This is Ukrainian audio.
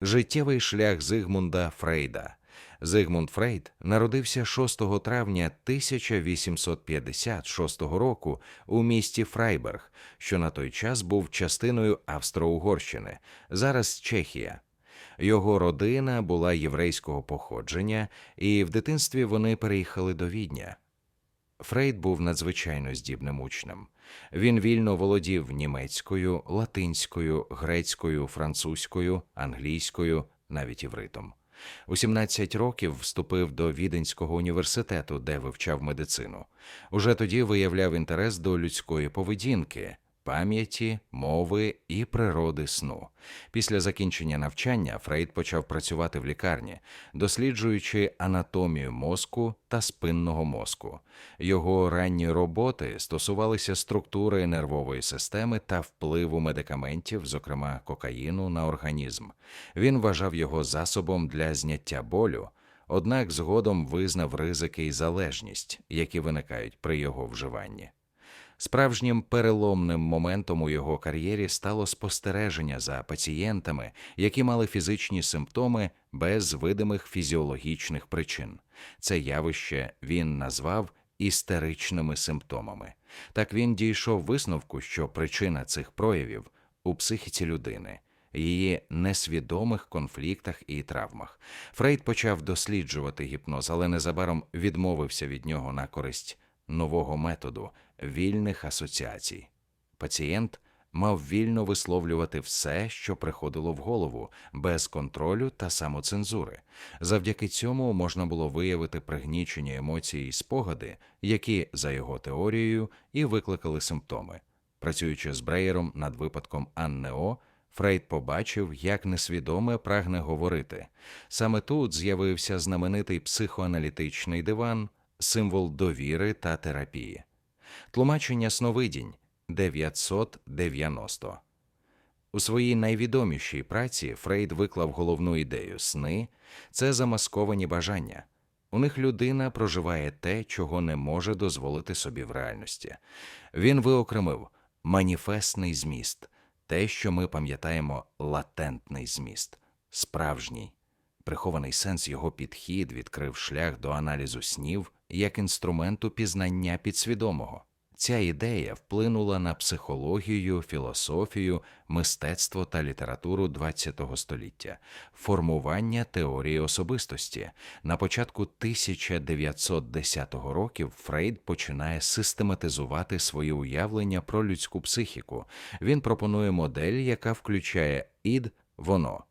Життєвий шлях Зигмунда Фрейда. Зигмунд Фрейд народився 6 травня 1856 року у місті Фрайберг, що на той час був частиною Австро-Угорщини, зараз Чехія. Його родина була єврейського походження, і в дитинстві вони переїхали до Відня. Фрейд був надзвичайно здібним учнем. Він вільно володів німецькою, латинською, грецькою, французькою, англійською, навіть івритом. У 17 років вступив до Віденського університету, де вивчав медицину. Уже тоді виявляв інтерес до людської поведінки, пам'яті, мови і природи сну. Після закінчення навчання Фрейд почав працювати в лікарні, досліджуючи анатомію мозку та спинного мозку. Його ранні роботи стосувалися структури нервової системи та впливу медикаментів, зокрема кокаїну, на організм. Він вважав його засобом для зняття болю, однак згодом визнав ризики і залежність, які виникають при його вживанні. Справжнім переломним моментом у його кар'єрі стало спостереження за пацієнтами, які мали фізичні симптоми без видимих фізіологічних причин. Це явище він назвав істеричними симптомами. Так він дійшов висновку, що причина цих проявів у психіці людини. Її несвідомих конфліктах і травмах. Фрейд почав досліджувати гіпноз, але незабаром відмовився від нього на користь нового методу вільних асоціацій. Пацієнт мав вільно висловлювати все, що приходило в голову, без контролю та самоцензури. Завдяки цьому можна було виявити пригнічені емоції і спогади, які, за його теорією, і викликали симптоми. Працюючи з Бреєром над випадком Анне О, Фрейд побачив, як несвідоме прагне говорити. Саме тут з'явився знаменитий психоаналітичний диван, символ довіри та терапії. Тлумачення сновидінь 990. У своїй найвідомішій праці Фрейд виклав головну ідею сни це замасковані бажання. У них людина проживає те, чого не може дозволити собі в реальності. Він виокремив маніфестний зміст, те, що ми пам'ятаємо, латентний зміст, справжній. Прихований сенс його підхід відкрив шлях до аналізу снів як інструменту пізнання підсвідомого. Ця ідея вплинула на психологію, філософію, мистецтво та літературу ХХ століття, формування теорії особистості. На початку 1910 років Фрейд починає систематизувати свої уявлення про людську психіку. Він пропонує модель, яка включає ід, воно,